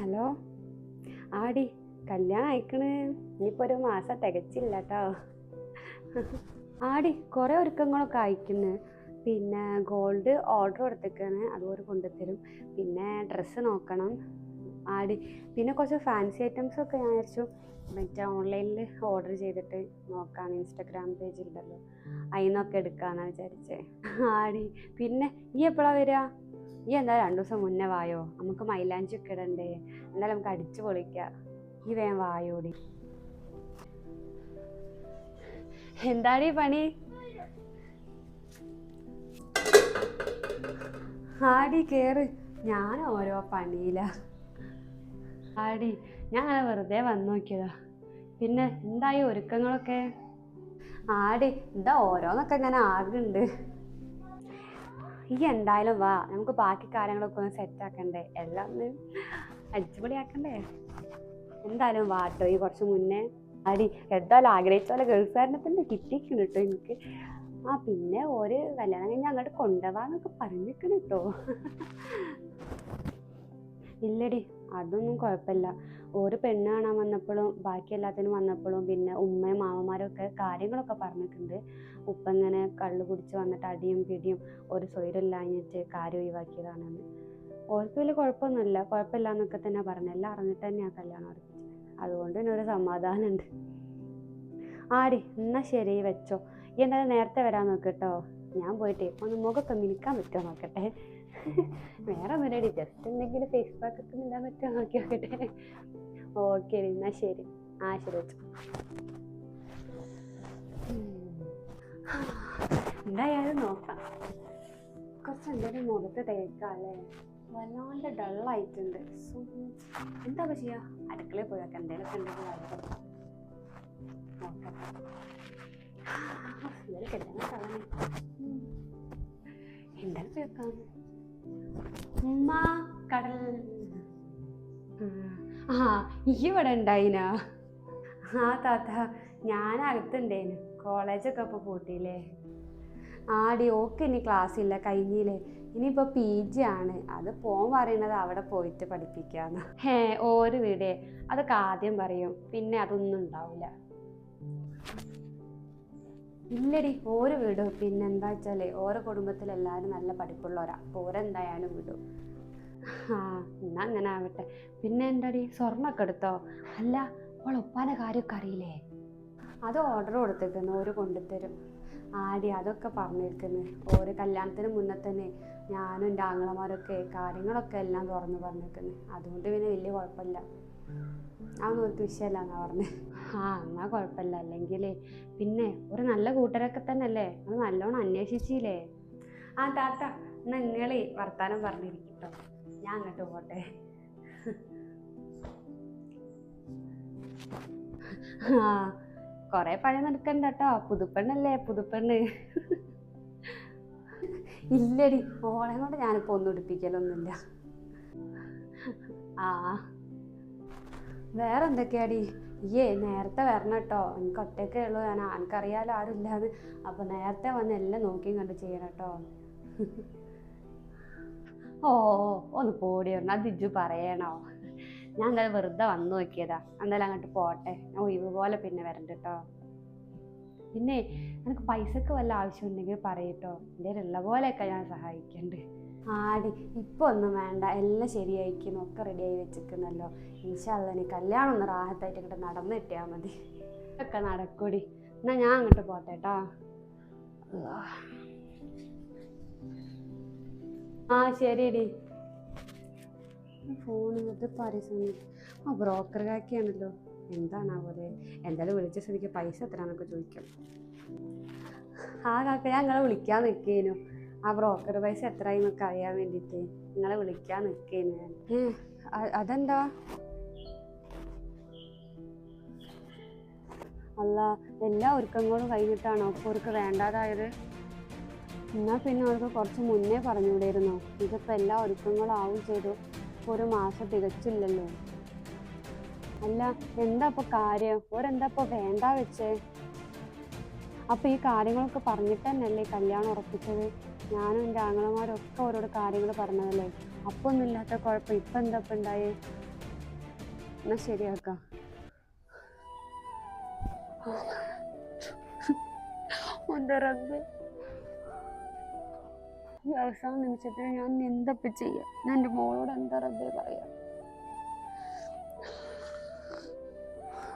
Hello? ആടി കല്യാണം അയക്കണ്. ഇനിയിപ്പോൾ ഒരു മാസം തികച്ചില്ല കേട്ടോ ആടി കുറേ ഒരുക്കങ്ങളൊക്കെ അയക്കുന്നു. പിന്നെ ഗോൾഡ് ഓർഡർ കൊടുത്തേക്കാണ്. അതുപോലെ കൊണ്ടുത്തരും പിന്നെ ഡ്രസ്സ് നോക്കണം. ആടി പിന്നെ കുറച്ച് ഫാൻസി ഐറ്റംസ് ഒക്കെ ഞാൻ വിചാരിച്ചു മറ്റേ ഓൺലൈനിൽ ഓർഡർ ചെയ്തിട്ട് നോക്കാം. ഇൻസ്റ്റഗ്രാം പേജിലുണ്ടല്ലോ അതിൽ നിന്നൊക്കെ എടുക്കാമെന്നാണ് വിചാരിച്ചേ. ആടി പിന്നെ ഈ എപ്പോഴാണ് വരിക ഈ എന്താ രണ്ടു ദിവസം മുന്നേ വായോ? നമുക്ക് മൈലാഞ്ചി ഒക്കെ ഇടണ്ടേ? എന്തായാലും നമുക്ക് അടിച്ചു പൊളിക്കാം. ഈ വേഗം വായോടി. എന്താടി പണി? ആടി കേറ്. ഞാൻ ഓരോ പണിയില. ആടി ഞാൻ അങ്ങനെ വെറുതെ വന്നു നോക്കിയതാ. പിന്നെ എന്തായി ഒരുക്കങ്ങളൊക്കെ? ആടി എന്താ ഓരോന്നൊക്കെ ഇങ്ങനെ ആകുന്നുണ്ട് ഈ എന്തായാലും വാ നമുക്ക് ബാക്കി കാര്യങ്ങളൊക്കെ ഒന്ന് സെറ്റ് ആക്കണ്ടേ? എല്ലാം ഒന്ന് അടിച്ചുപൊളി ആക്കണ്ടേ എന്തായാലും വാട്ടോ ഈ കുറച്ച് മുന്നേ അടി എന്തായാലും ആഗ്രഹിച്ച പോലെ ഗൾഫുകാരനെ തന്നെ കിട്ടിക്കണം കേട്ടോ എനിക്ക്. ആ പിന്നെ ഒരു കല്യാണം കഴിഞ്ഞ് അങ്ങോട്ട് കൊണ്ടുപോവാന്നൊക്കെ പറഞ്ഞിരിക്കണം കേട്ടോ ഇല്ലടി അതൊന്നും കുഴപ്പമില്ല. ഒരു പെണ്ണ് കാണാൻ വന്നപ്പോഴും ബാക്കി എല്ലാത്തിനും വന്നപ്പോഴും പിന്നെ ഉമ്മയും മാമന്മാരും ഒക്കെ കാര്യങ്ങളൊക്കെ പറഞ്ഞിട്ടുണ്ട്. ഉപ്പ ഇങ്ങനെ കള്ളു കുടിച്ച് വന്നിട്ട് അടിയും പിടിയും ഒരു സ്വൈരമില്ലാഞ്ഞിട്ട് കാര്യം ഒഴിവാക്കിയതാണെന്ന്. ഓർക്ക് വലിയ കുഴപ്പമൊന്നുമില്ല. കുഴപ്പമില്ല എന്നൊക്കെ തന്നെ പറഞ്ഞു. എല്ലാം അറിഞ്ഞിട്ട് തന്നെയാണ് കല്യാണം ഉറപ്പിച്ചത് അതുകൊണ്ട് തന്നെ ഒരു സമാധാനമുണ്ട്. ആടി എന്നാ ശരി വെച്ചോ. ഈ എന്തായാലും നേരത്തെ വരാൻ നോക്കട്ടോ ഞാൻ പോയിട്ട് ഒന്ന് മുഖമൊക്കെ മിനിക്കാൻ പറ്റുമോ നോക്കട്ടെ? വേറെ ഒന്നുമില്ലടി. ജസ്റ്റ് എന്തെങ്കിലും ഫേസ് പാക്ക് ഇടാൻ പറ്റുമോ നോക്കി നോക്കട്ടെ ഓക്കെ എന്നാ ശരി. ആ ശരി വെച്ചോ. എന്തായാലും നോക്കാം. കുറച്ച് എന്തെങ്കിലും മുഖത്ത് തേക്കാം അല്ലേ വല്ലാണ്ട് ഡള്ളായിട്ടുണ്ട്. എന്താ ചെയ്യാ? അടുക്കളയിൽ പോയി വെക്കാം എന്തെങ്കിലുമൊക്കെ ഉണ്ടെങ്കിൽ വായിക്കാം. നോക്കട്ടെ ഇന്നലെ കെട്ടാൻ കളഞ്ഞു എന്തായാലും കേൾക്കാം ഉമ്മ കടൽ. ആ ഇവിടെ ഉണ്ടായിനാ? ആ താത്ത ഞാൻ അകത്തുണ്ടേനു കോളേജൊക്കെ ഇപ്പോൾ പൂട്ടിയില്ലേ? ആടി ഓക്കെ ഇനി ക്ലാസ് ഇല്ല കഴിഞ്ഞില്ലേ? ഇനിയിപ്പോൾ പി ജി ആണ്. അത് പോകാൻ പറയണത് അവിടെ പോയിട്ട് പഠിപ്പിക്കാന്ന്. ഹേ ഓര് വീടേ. അതൊക്കെ ആദ്യം പറയും. പിന്നെ അതൊന്നും ഉണ്ടാവില്ല ഇല്ലടി ഓര് വിടും. പിന്നെ എന്താ വെച്ചാൽ ഓരോ കുടുംബത്തിൽ എല്ലാവരും നല്ല പഠിപ്പുള്ളവരാ. അപ്പോൾ ഓരെന്തായാലും വിടും. ആ എന്നാ അങ്ങനെ ആവട്ടെ. പിന്നെ എന്താടി? സ്വർണമൊക്കെ എടുത്തോ? അല്ല അവൾ ഉപ്പാന്റെ കാര്യമൊക്കെ അറിയില്ലേ? അത് ഓർഡർ കൊടുത്തേക്കുന്നു ഓര് കൊണ്ടുത്തരും. ആടി അതൊക്കെ പറഞ്ഞിരിക്കുന്നു ഓര് കല്യാണത്തിന് മുന്നേ തന്നെ ഞാനും എന്റെ ആങ്ങളമാരൊക്കെ കാര്യങ്ങളൊക്കെ എല്ലാം തുറന്ന് പറഞ്ഞിരിക്കുന്നു അതുകൊണ്ട് പിന്നെ വലിയ കുഴപ്പമില്ല. അതൊന്നും ഒരു വിഷയമല്ല എന്നാ പറഞ്ഞത് ആ എന്നാ കുഴപ്പമില്ല. അല്ലെങ്കിൽ പിന്നെ ഒരു നല്ല കൂട്ടരൊക്കെ തന്നെ അല്ലേ അത് നല്ലോണം അന്വേഷിച്ചില്ലേ? ആ താത്ത എന്നാ നിങ്ങളെ വർത്താനം പറഞ്ഞിരിക്കട്ടോ. ഞാൻ അങ്ങോട്ട് പോട്ടെ. ആ കൊറേ പഴയ നടക്കണ്ട കേട്ടോ പുതുപ്പെണ്ണല്ലേ പുതുപ്പെണ്ണ്. ഇല്ലടി ഓളെ കൊണ്ട് ഞാനിപ്പോ ഒന്നും ഉടുപ്പിക്കലൊന്നുമില്ല ആ. വേറെ എന്തൊക്കെയാടി ഏ നേരത്തെ വരണം കേട്ടോ എനിക്ക് ഒറ്റയ്ക്കേ ഉള്ളൂ. ഞാൻ ആരും ഇല്ലാതെ അപ്പൊ നേരത്തെ വന്ന് എല്ലാം നോക്കിയും കണ്ട് ചെയ്യണം കേട്ടോ ഓ ഒന്ന് പോടി. വരണം അത് ഇജ്ജു പറയണോ? ഞാൻ എന്തായാലും വെറുതെ വന്നു നോക്കിയതാ. എന്തായാലും അങ്ങോട്ട് പോട്ടെ. ഞാൻ ഒഴിവ് പോലെ പിന്നെ വരണ്ട കേട്ടോ പിന്നെ എനിക്ക് പൈസക്ക് വല്ല ആവശ്യമുണ്ടെങ്കിൽ പറയട്ടോ. എന്റെ ഉള്ള പോലെയൊക്കെ ഞാൻ സഹായിക്കണ്ട്. ആടി ഇപ്പൊ ഒന്നും വേണ്ട. എല്ലാം ശരിയായിരിക്കുന്നു ഒക്കെ റെഡിയായി വെച്ചിരിക്കുന്നല്ലോ. ഇൻഷാല്ല നീ കല്യാണം ഒന്ന് റാഹത്തായിട്ട് ഇങ്ങോട്ട് നടന്നു കിട്ടിയാൽ മതി. ഒക്കെ നടക്കൂടി. എന്നാ ഞാൻ അങ്ങോട്ട് പോട്ടെ കേട്ടോ ആ ശരിയടി. ഫോൺ ഇങ്ങോട്ട് പരിസരം ആ ബ്രോക്കർ കാക്കിയാണല്ലോ. എന്താണ് എന്താണാവോലെ എന്തായാലും വിളിച്ച സ്ഥിതിക്ക് പൈസ എത്രയാണെന്നൊക്കെ ചോദിക്കും. ആ കാക്ക ഞാൻ നിങ്ങളെ വിളിക്കാൻ നിൽക്കേനു ആ ബ്രോക്കർ പൈസ എത്രയായി എന്നൊക്കെ അറിയാൻ വേണ്ടിയിട്ട് നിങ്ങളെ വിളിക്കാൻ നിൽക്കേനു അതെന്താ? അല്ല എല്ലാ ഒരുക്കങ്ങളും കഴിഞ്ഞിട്ടാണോ? അപ്പോൾ അവർക്ക് വേണ്ടാതായത്? എന്നാൽ പിന്നെ അവർക്ക് കുറച്ച് മുന്നേ പറഞ്ഞുകൂടായിരുന്നോ ഇതിപ്പോൾ എല്ലാ ഒരുക്കങ്ങളും ആവും ചെയ്തു. ഒരു മാസം തികച്ചില്ലല്ലോ. അല്ല എന്താ ഇപ്പൊ കാര്യം? ഓരെന്താ ഇപ്പൊ വേണ്ട വെച്ചേ? അപ്പൊ ഈ കാര്യങ്ങളൊക്കെ പറഞ്ഞിട്ട് തന്നെയല്ലേ കല്യാണം ഉറപ്പിച്ചത്? ഞാനും എന്റെ ആങ്ങളമാരും ഒക്കെ ഓരോട് കാര്യങ്ങൾ പറഞ്ഞതല്ലേ? അപ്പൊ ഒന്നും ഇല്ലാത്ത കുഴപ്പം. ഇപ്പൊ എന്താ ഇപ്പൊ ഉണ്ടായി എന്നാ ശരിയാക്കാം. റബ്ബേ. ഈ അവസാന നിമിഷത്തിൽ ഞാൻ എന്തപ്പ ചെയ്യാ? ഞാൻ എന്റെ മോളോട് എന്താ റബ്ബെ പറയാ?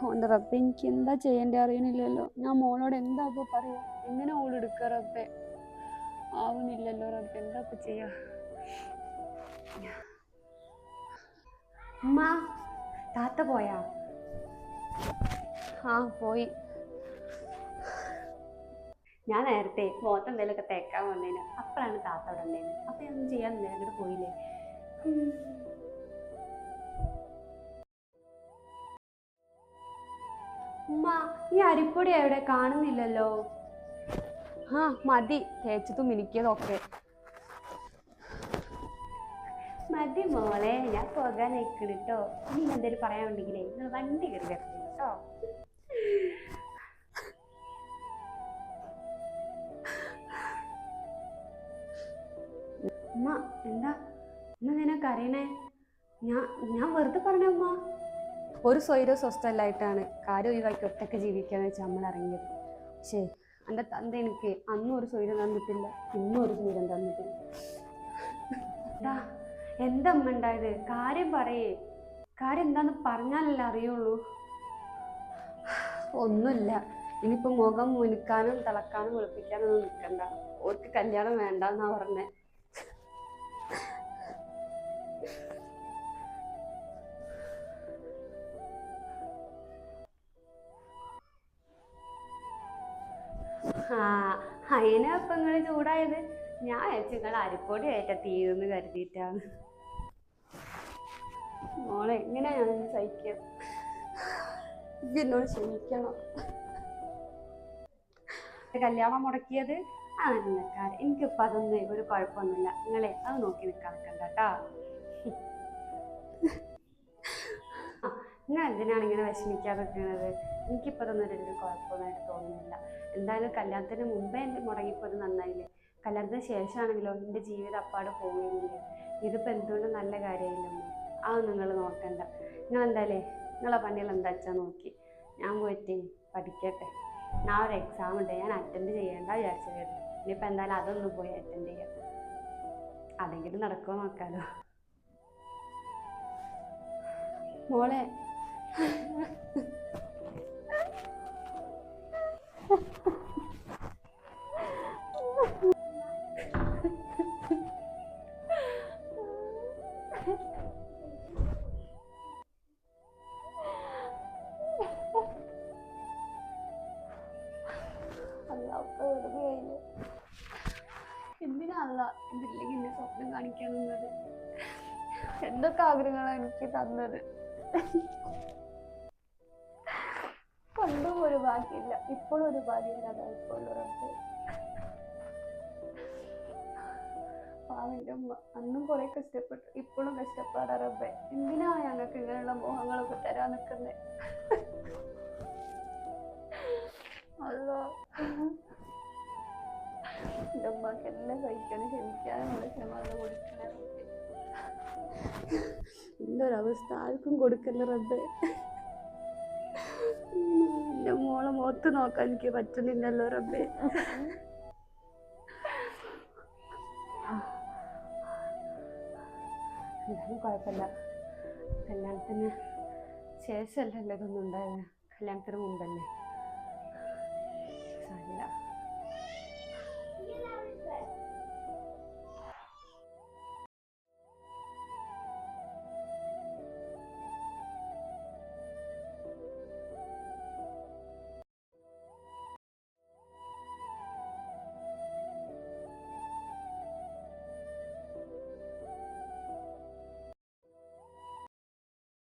ഓന്റെ റബ്ബെ എനിക്ക് എന്താ ചെയ്യേണ്ടത് അറിയണില്ലല്ലോ. ഞാൻ മോളോട് എന്താ ഇപ്പൊ പറയാ? എങ്ങനെ ഓളെടുക്ക റബ്ബെ? ആവുന്നില്ലല്ലോ റബ്ബെ എന്താ ഇപ്പൊ ചെയ്യാ? ഉമ്മ താത്ത പോയാ? ആ പോയി. ഞാൻ നേരത്തെ മുഖത്ത് എന്തെങ്കിലുമൊക്കെ തേക്കാൻ വന്നേന്. അപ്പോഴാണ് താത്ത അവിടെ ഉണ്ടായിരുന്നത് അപ്പൊ ഞാൻ ഒന്നും ചെയ്യാൻ നേരിട്ട് പോയില്ലേ. ഉമ്മ ഈ അരിപ്പൊടി എവിടെ കാണുന്നില്ലല്ലോ. ആ മതി. തേച്ചതും മിനിക്കിയതും ഒക്കെ മതി മോളെ. ഞാൻ പോകാൻ നിൽക്കണിട്ടോ ഇനി എന്തെങ്കിലും പറയാനുണ്ടെങ്കിലേ നിങ്ങൾ വണ്ടി കയറി വരട്ടെ. എന്താ? ഇന്ന് നിനക്ക് കരയണേ? ഞാൻ ഞാൻ വെറുതെ പറഞ്ഞ അമ്മ ഒരു സ്വൈരോ സ്വസ്ഥമല്ലായിട്ടാണ് കാര്യം ഒഴിവാക്കി ഒറ്റയ്ക്ക് ജീവിക്കാന്ന് വെച്ചാൽ നമ്മൾ ഇറങ്ങിയത്. പക്ഷേ എന്റെ തന്ത എനിക്ക് അന്നും ഒരു സ്വൈരം തന്നിട്ടില്ല ഇന്നും ഒരു സ്വൈരം തന്നിട്ടില്ല. എന്താ എന്താ അമ്മ ഉണ്ടായത്? കാര്യം പറയേ. കാര്യം എന്താന്ന് പറഞ്ഞാലല്ലേ അറിയുള്ളൂ. ഒന്നുമില്ല. ഇനിയിപ്പോ മുഖം മുനുക്കാനും തിളക്കാനും വെളുപ്പിക്കാനും ഒന്നും നിൽക്കണ്ട ഓർക്ക് കല്യാണം വേണ്ടെന്നാ പറഞ്ഞേ. അതിനാ ഇപ്പൊ നിങ്ങൾ ചൂടായത്? ഞാൻ വിചാരിച്ചു നിങ്ങൾ അരിപ്പൊടി ആയിട്ട തീരുന്ന് കരുതിയിട്ടാണ് മോളെ എങ്ങനെയാ ഞാൻ സഹിക്കുക എന്നോട് ക്ഷമിക്കണം. കല്യാണം മുടക്കിയത്? ആ നിൽക്കാറ് എനിക്കിപ്പോൾ അതൊന്നും ഒരു കുഴപ്പമൊന്നുമില്ല. നിങ്ങളെ അത് നോക്കി നിൽക്കാൻ നിൽക്കണ്ട കേട്ടോ. നിങ്ങൾ എന്തിനാണ് ഇങ്ങനെ വിഷമിക്കാതെ നിൽക്കുന്നത് എനിക്കിപ്പോ അതൊന്നും ഒരു കുഴപ്പമൊന്നായിട്ട് തോന്നുന്നില്ല. എന്തായാലും കല്യാണത്തിന് മുമ്പേ എന്റെ മുടങ്ങിപ്പോയത് നന്നായില്ലേ? കല്യാണത്തിന് ശേഷമാണെങ്കിലോ എന്റെ ജീവിതം അപ്പാടെ പോവുകയില്ലേ? ഇതിപ്പോൾ എന്തുകൊണ്ട് നല്ല കാര്യമായില്ലമ്മ അത് നിങ്ങൾ നോക്കണ്ട. നിങ്ങൾ എന്തായാലേ നിങ്ങളെ പണികൾ എന്താ വെച്ചാൽ നോക്കി. ഞാൻ പോയിട്ട് പഠിക്കട്ടെ. ഞാൻ ഒരു എക്സാം ഉണ്ട്. ഞാൻ അറ്റൻഡ് ചെയ്യേണ്ട വിചാരിച്ചത് ഇനിയിപ്പോൾ എന്തായാലും അതൊന്നും പോയി അറ്റൻഡ് ചെയ്യാം. അതെങ്കിലും നടക്കുമോ നോക്കാലോ. മോളെ അല്ലാത്ത വെറുതെ കഴിഞ്ഞു എന്തിനാ അല്ല ഇതില്ലെങ്കിൽ എന്നെ സ്വപ്നം കാണിക്കാൻ നിന്നത് എന്തൊക്കെ ആഗ്രഹങ്ങളാണ് എനിക്ക് തന്നത്? ഭാഗ്യമില്ല ഇപ്പോഴും ഒരു ഭാഗ്യമില്ലാതെ ഇപ്പോഴുള്ളവർക്ക് പാവിന്റെ ഉമ്മ അന്നും കൊറേ കഷ്ടപ്പെട്ടു. ഇപ്പോഴും കഷ്ടപ്പാടാ റബ്ബെ. എന്തിനാ ഞങ്ങൾക്ക് ഇങ്ങനെയുള്ള മോഹങ്ങളൊക്കെ തരാൻ നിൽക്കുന്നത് അല്ലോ എന്റെ ഉമ്മക്ക് എല്ലാം സഹിക്കണം ക്ഷമിക്കാനുള്ള ക്ഷമത കൊടുക്കണേ ഒരവസ്ഥ ആർക്കും കൊടുക്കല്ല റബ്ബെ. എന്റെ മോളെ മുഖത്ത് നോക്കാൻ എനിക്ക് പറ്റുന്നില്ലല്ലോ റബ്ബെ. എന്തായാലും കുഴപ്പമില്ല. കല്യാണത്തിന് ശേഷമല്ലല്ലോ ഇതൊന്നും ഉണ്ടായത്? കല്യാണത്തിന് മുമ്പല്ലേ?